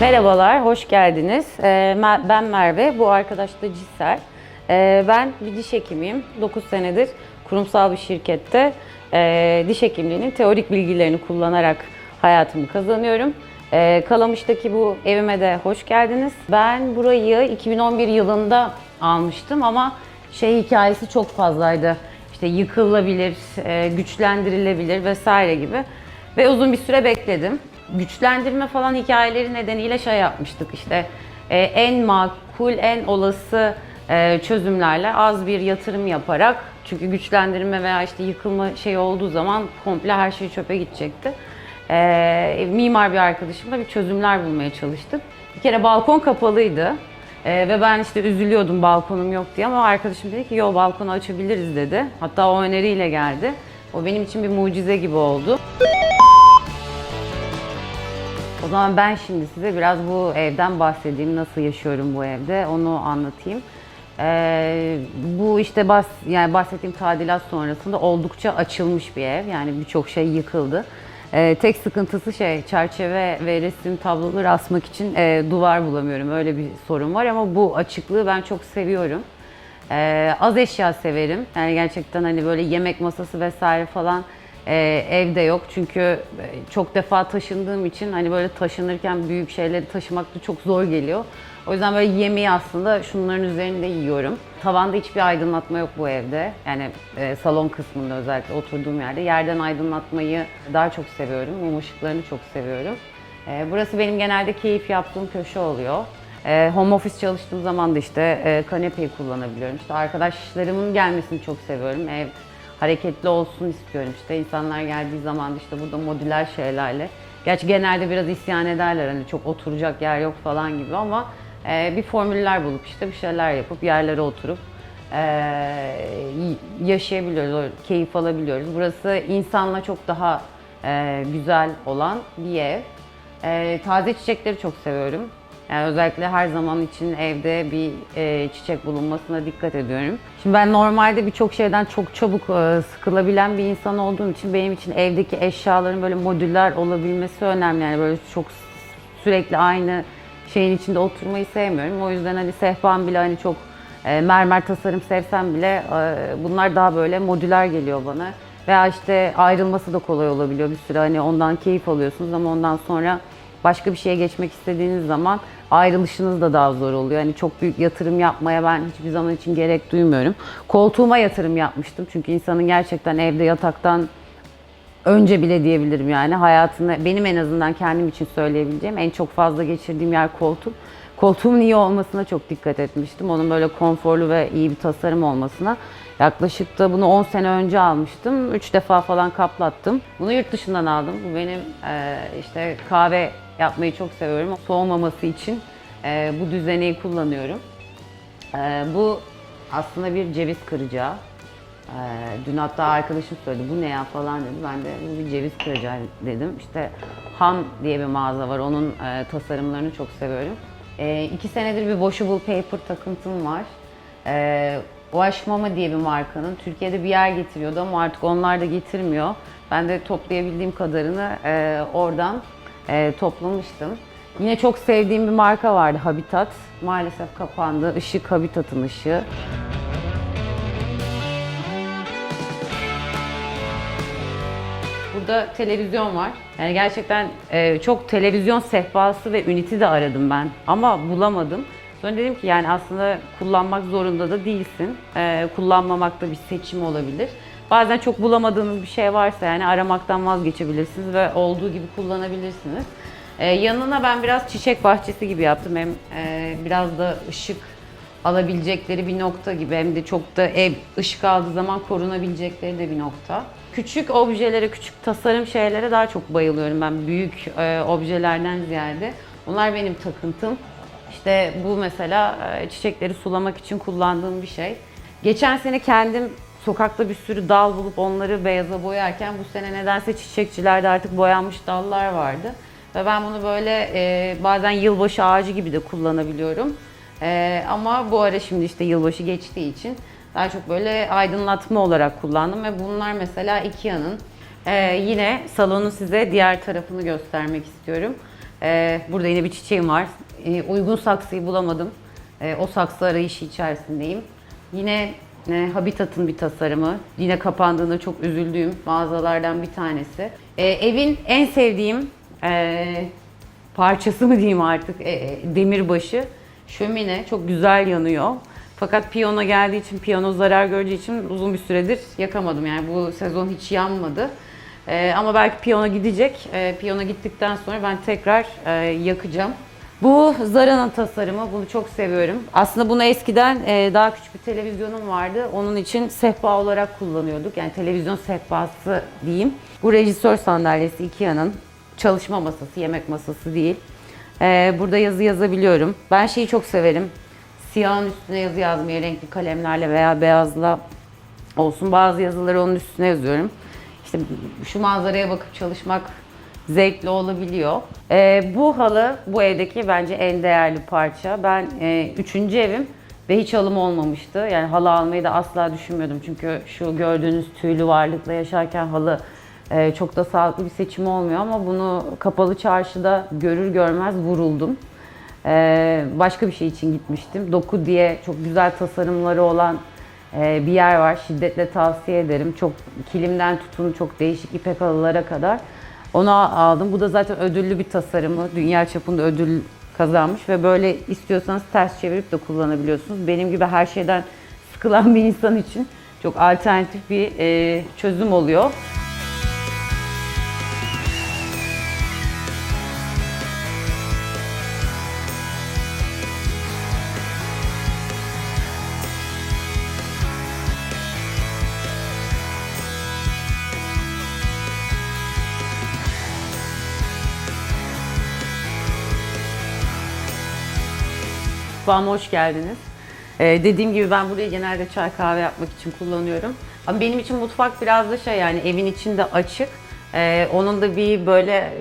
Merhabalar, hoş geldiniz. Ee, Ben Merve, bu arkadaş da Cisel. Ee, Ben bir diş hekimiyim. 9 senedir kurumsal bir şirkette e, diş hekimliğinin teorik bilgilerini kullanarak hayatımı kazanıyorum. Ee, Kalamış'taki bu evime de hoş geldiniz. Ben burayı 2011 yılında almıştım ama şey hikayesi çok fazlaydı. İşte yıkılabilir, e, güçlendirilebilir vesaire gibi. Ve uzun bir süre bekledim. Güçlendirme falan hikayeleri nedeniyle şey yapmıştık işte e, en makul, en olası e, çözümlerle az bir yatırım yaparak çünkü güçlendirme veya işte yıkılma şey olduğu zaman komple her şey çöpe gidecekti. E, mimar bir arkadaşımla bir çözümler bulmaya çalıştık. Bir kere balkon kapalıydı. E, ve ben işte üzülüyordum balkonum yok diye ama arkadaşım dedi ki yo balkonu açabiliriz dedi. Hatta o öneriyle geldi. O benim için bir mucize gibi oldu. O zaman ben şimdi size biraz bu evden bahsedeyim. Nasıl yaşıyorum bu evde onu anlatayım. Ee, bu işte bahs yani bahsettiğim tadilat sonrasında oldukça açılmış bir ev. Yani birçok şey yıkıldı. Ee, tek sıkıntısı şey çerçeve ve resim tabloları asmak için e, duvar bulamıyorum. Öyle bir sorun var ama bu açıklığı ben çok seviyorum. Ee, az eşya severim. Yani gerçekten hani böyle yemek masası vesaire falan e, evde yok. Çünkü e, çok defa taşındığım için hani böyle taşınırken büyük şeyleri taşımak da çok zor geliyor. O yüzden böyle yemeği aslında şunların üzerinde yiyorum. Tavanda hiçbir aydınlatma yok bu evde. Yani e, salon kısmında özellikle oturduğum yerde. Yerden aydınlatmayı daha çok seviyorum. Mum ışıklarını çok seviyorum. E, burası benim genelde keyif yaptığım köşe oluyor. E, home office çalıştığım zaman da işte e, kanepeyi kullanabiliyorum. İşte arkadaşlarımın gelmesini çok seviyorum. Ev hareketli olsun istiyorum işte. İnsanlar geldiği zaman işte burada modüler şeylerle. Gerçi genelde biraz isyan ederler hani çok oturacak yer yok falan gibi ama e, bir formüller bulup işte bir şeyler yapıp yerlere oturup e, yaşayabiliyoruz, keyif alabiliyoruz. Burası insanla çok daha e, güzel olan bir ev. E, taze çiçekleri çok seviyorum. Yani özellikle her zaman için evde bir e, çiçek bulunmasına dikkat ediyorum. Şimdi ben normalde birçok şeyden çok çabuk e, sıkılabilen bir insan olduğum için benim için evdeki eşyaların böyle modüler olabilmesi önemli. Yani böyle çok sürekli aynı şeyin içinde oturmayı sevmiyorum. O yüzden hani sehpam bile hani çok e, mermer tasarım sevsem bile e, bunlar daha böyle modüler geliyor bana. Veya işte ayrılması da kolay olabiliyor bir süre hani ondan keyif alıyorsunuz ama ondan sonra başka bir şeye geçmek istediğiniz zaman ayrılışınız da daha zor oluyor. Hani çok büyük yatırım yapmaya ben hiçbir zaman için gerek duymuyorum. Koltuğuma yatırım yapmıştım çünkü insanın gerçekten evde yataktan önce bile diyebilirim yani hayatında benim en azından kendim için söyleyebileceğim en çok fazla geçirdiğim yer koltuk. Koltuğumun iyi olmasına çok dikkat etmiştim. Onun böyle konforlu ve iyi bir tasarım olmasına. Yaklaşık da bunu 10 sene önce almıştım. 3 defa falan kaplattım. Bunu yurt dışından aldım. Bu benim e, işte kahve yapmayı çok seviyorum. Soğumaması için e, bu düzeneyi kullanıyorum. E, bu aslında bir ceviz kıracağı. Ee, dün hatta arkadaşım söyledi bu ne ya falan dedi. Ben de bu bir ceviz kıracağı dedim. İşte Han diye bir mağaza var. Onun e, tasarımlarını çok seviyorum. E, iki senedir bir washable paper takıntım var. E, Wash diye bir markanın Türkiye'de bir yer getiriyordu ama artık onlar da getirmiyor. Ben de toplayabildiğim kadarını e, oradan e, toplamıştım. Yine çok sevdiğim bir marka vardı Habitat. Maalesef kapandı. Işık Habitat'ın ışığı. Burada televizyon var. Yani gerçekten e, çok televizyon sehpası ve üniti de aradım ben ama bulamadım. Sonra dedim ki yani aslında kullanmak zorunda da değilsin. E, kullanmamak da bir seçim olabilir. Bazen çok bulamadığınız bir şey varsa yani aramaktan vazgeçebilirsiniz ve olduğu gibi kullanabilirsiniz. E, yanına ben biraz çiçek bahçesi gibi yaptım. Hem e, biraz da ışık alabilecekleri bir nokta gibi hem de çok da ev ışık aldığı zaman korunabilecekleri de bir nokta. Küçük objelere, küçük tasarım şeylere daha çok bayılıyorum ben büyük e, objelerden ziyade. Onlar benim takıntım. İşte bu mesela e, çiçekleri sulamak için kullandığım bir şey. Geçen sene kendim sokakta bir sürü dal bulup onları beyaza boyarken bu sene nedense çiçekçilerde artık boyanmış dallar vardı. Ve ben bunu böyle e, bazen yılbaşı ağacı gibi de kullanabiliyorum. Ee, ama bu ara şimdi işte yılbaşı geçtiği için daha çok böyle aydınlatma olarak kullandım ve bunlar mesela Ikea'nın Ee, yine salonun size diğer tarafını göstermek istiyorum. Ee, burada yine bir çiçeğim var. Ee, uygun saksıyı bulamadım. Ee, o saksı arayışı içerisindeyim. Yine e, Habitat'ın bir tasarımı. Yine kapandığında çok üzüldüğüm mağazalardan bir tanesi. Ee, evin en sevdiğim e, parçası mı diyeyim artık e, e, demirbaşı. Şömine çok güzel yanıyor. Fakat piyano geldiği için, piyano zarar gördüğü için uzun bir süredir yakamadım. Yani bu sezon hiç yanmadı. Ee, ama belki piyano gidecek. Ee, piyano gittikten sonra ben tekrar e, yakacağım. Bu Zara'nın tasarımı. Bunu çok seviyorum. Aslında bunu eskiden e, daha küçük bir televizyonum vardı. Onun için sehpa olarak kullanıyorduk. Yani televizyon sehpası diyeyim. Bu rejisör sandalyesi Ikea'nın. Çalışma masası, yemek masası değil. Ee, burada yazı yazabiliyorum. Ben şeyi çok severim. Siyahın üstüne yazı yazmayı renkli kalemlerle veya beyazla olsun. Bazı yazıları onun üstüne yazıyorum. İşte şu manzaraya bakıp çalışmak zevkli olabiliyor. Ee, bu halı bu evdeki bence en değerli parça. Ben e, üçüncü evim ve hiç halım olmamıştı. Yani halı almayı da asla düşünmüyordum. Çünkü şu gördüğünüz tüylü varlıkla yaşarken halı e, çok da sağlıklı bir seçim olmuyor ama bunu kapalı çarşıda görür görmez vuruldum. Ee, başka bir şey için gitmiştim. Doku diye çok güzel tasarımları olan e, bir yer var. Şiddetle tavsiye ederim. Çok kilimden tutun çok değişik ipek halılara kadar. Onu aldım. Bu da zaten ödüllü bir tasarımı. Dünya çapında ödül kazanmış ve böyle istiyorsanız ters çevirip de kullanabiliyorsunuz. Benim gibi her şeyden sıkılan bir insan için çok alternatif bir e, çözüm oluyor. Mutfağıma hoş geldiniz. Ee, dediğim gibi ben burayı genelde çay kahve yapmak için kullanıyorum. Ama benim için mutfak biraz da şey yani evin içinde açık. Ee, onun da bir böyle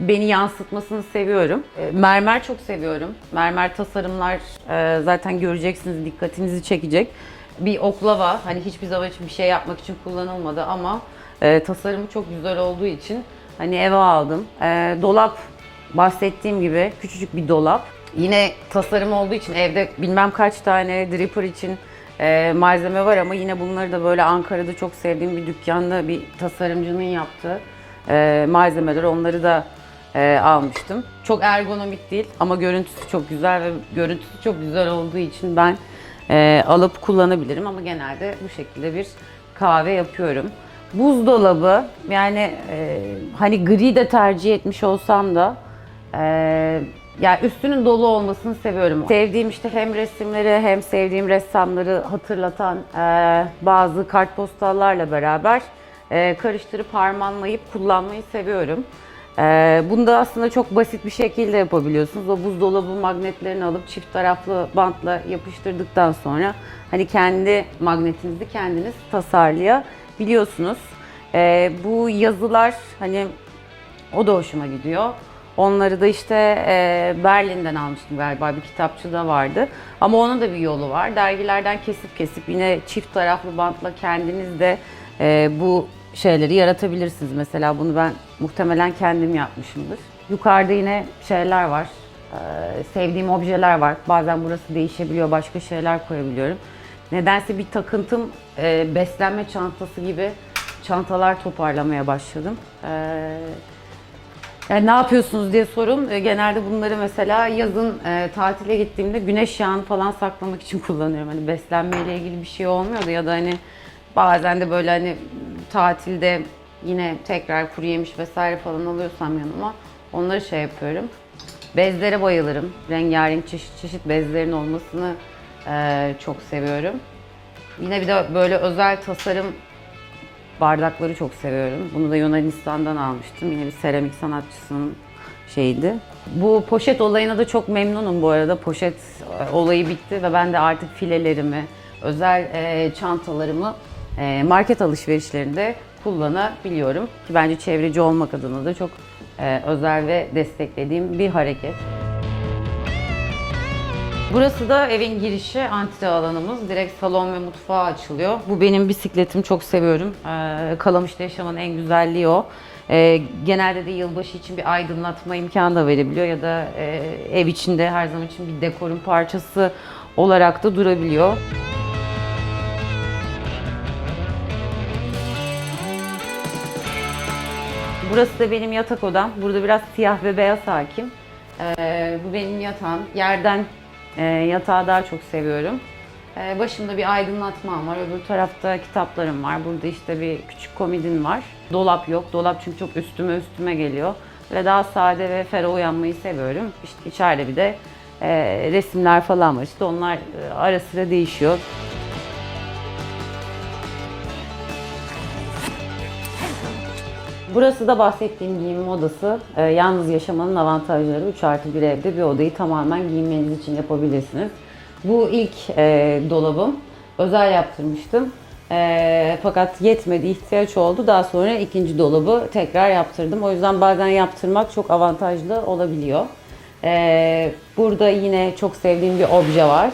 beni yansıtmasını seviyorum. Ee, mermer çok seviyorum. Mermer tasarımlar e, zaten göreceksiniz dikkatinizi çekecek. Bir oklava hani hiçbir zaman için bir şey yapmak için kullanılmadı ama e, tasarımı çok güzel olduğu için hani eve aldım. E, dolap bahsettiğim gibi küçücük bir dolap. Yine tasarım olduğu için evde bilmem kaç tane dripper için e, malzeme var ama yine bunları da böyle Ankara'da çok sevdiğim bir dükkanda bir tasarımcının yaptığı e, malzemeler. Onları da e, almıştım. Çok ergonomik değil ama görüntüsü çok güzel ve görüntüsü çok güzel olduğu için ben e, alıp kullanabilirim ama genelde bu şekilde bir kahve yapıyorum. Buzdolabı yani e, hani gri de tercih etmiş olsam da e, yani üstünün dolu olmasını seviyorum. Sevdiğim işte hem resimleri hem sevdiğim ressamları hatırlatan e, bazı kartpostallarla beraber e, karıştırıp harmanlayıp kullanmayı seviyorum. E, bunu da aslında çok basit bir şekilde yapabiliyorsunuz. O buzdolabı magnetlerini alıp çift taraflı bantla yapıştırdıktan sonra hani kendi magnetinizi kendiniz tasarlayabiliyorsunuz. E, bu yazılar hani o da hoşuma gidiyor. Onları da işte e, Berlin'den almıştım galiba bir kitapçıda vardı. Ama onun da bir yolu var. Dergilerden kesip kesip yine çift taraflı bantla kendiniz de e, bu şeyleri yaratabilirsiniz. Mesela bunu ben muhtemelen kendim yapmışımdır. Yukarıda yine şeyler var. E, sevdiğim objeler var. Bazen burası değişebiliyor. Başka şeyler koyabiliyorum. Nedense bir takıntım e, beslenme çantası gibi çantalar toparlamaya başladım. E, yani ne yapıyorsunuz diye sorun. E, Genelde bunları mesela yazın e, tatile gittiğimde güneş yağını falan saklamak için kullanıyorum. Hani beslenmeyle ilgili bir şey olmuyordu ya da hani bazen de böyle hani tatilde yine tekrar kuru yemiş vesaire falan alıyorsam yanıma onları şey yapıyorum. Bezlere bayılırım. Rengarenk çeşit çeşit bezlerin olmasını e, çok seviyorum. Yine bir de böyle özel tasarım bardakları çok seviyorum. Bunu da Yunanistan'dan almıştım. Yine bir seramik sanatçısının şeyiydi. Bu poşet olayına da çok memnunum bu arada. Poşet e, olayı bitti ve ben de artık filelerimi, özel e, çantalarımı e, market alışverişlerinde kullanabiliyorum. Ki bence çevreci olmak adına da çok özel ve desteklediğim bir hareket. Burası da evin girişi, antre alanımız. Direkt salon ve mutfağa açılıyor. Bu benim bisikletim, çok seviyorum. Ee, Kalamış'ta yaşamanın en güzelliği o. E, genelde de yılbaşı için bir aydınlatma imkanı da verebiliyor ya da e, ev içinde her zaman için bir dekorun parçası olarak da durabiliyor. Burası da benim yatak odam. Burada biraz siyah ve beyaz hakim. Ee, bu benim yatağım. Yerden e, yatağı daha çok seviyorum. Ee, başımda bir aydınlatmam var. Öbür tarafta kitaplarım var. Burada işte bir küçük komodin var. Dolap yok. Dolap çünkü çok üstüme üstüme geliyor. Ve daha sade ve ferah uyanmayı seviyorum. İşte içeride bir de e, resimler falan var. İşte onlar e, ara sıra değişiyor. Burası da bahsettiğim giyinme odası. Ee, yalnız yaşamanın avantajları 3 artı bir evde bir odayı tamamen giyinmeniz için yapabilirsiniz. Bu ilk e, dolabım. Özel yaptırmıştım. E, fakat yetmedi, ihtiyaç oldu. Daha sonra ikinci dolabı tekrar yaptırdım. O yüzden bazen yaptırmak çok avantajlı olabiliyor. E, burada yine çok sevdiğim bir obje var.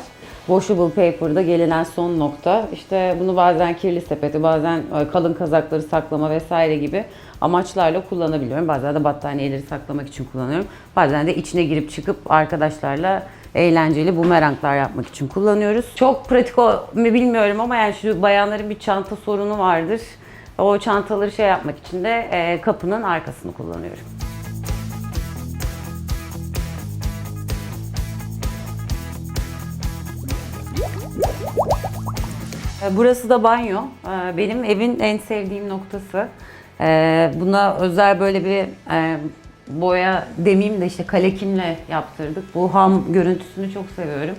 Washable paper'da gelinen son nokta. İşte bunu bazen kirli sepeti, bazen e, kalın kazakları saklama vesaire gibi amaçlarla kullanabiliyorum. Bazen de battaniyeleri saklamak için kullanıyorum. Bazen de içine girip çıkıp arkadaşlarla eğlenceli bumeranglar yapmak için kullanıyoruz. Çok pratik o mu bilmiyorum ama yani şu bayanların bir çanta sorunu vardır. O çantaları şey yapmak için de e, kapının arkasını kullanıyorum. E, Burası da banyo. E, Benim evin en sevdiğim noktası. E, Buna özel böyle bir e, boya demeyeyim de işte kalekimle yaptırdık. Bu ham görüntüsünü çok seviyorum.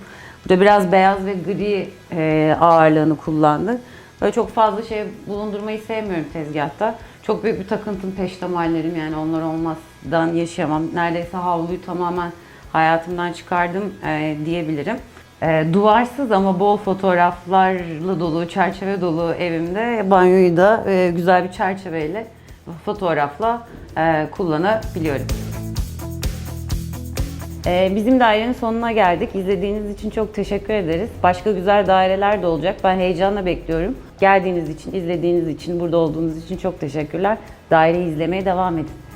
Burada biraz beyaz ve gri e, ağırlığını kullandık. Böyle çok fazla şey bulundurmayı sevmiyorum tezgahta. Çok büyük bir takıntım peştemallerim yani onlar olmazdan yaşayamam. Neredeyse havluyu tamamen hayatımdan çıkardım e, diyebilirim. E, duvarsız ama bol fotoğraflarla dolu, çerçeve dolu evimde banyoyu da e, güzel bir çerçeveyle fotoğrafla e, kullanabiliyorum. E, bizim dairenin sonuna geldik. İzlediğiniz için çok teşekkür ederiz. Başka güzel daireler de olacak. Ben heyecanla bekliyorum. Geldiğiniz için, izlediğiniz için, burada olduğunuz için çok teşekkürler. Daireyi izlemeye devam edin.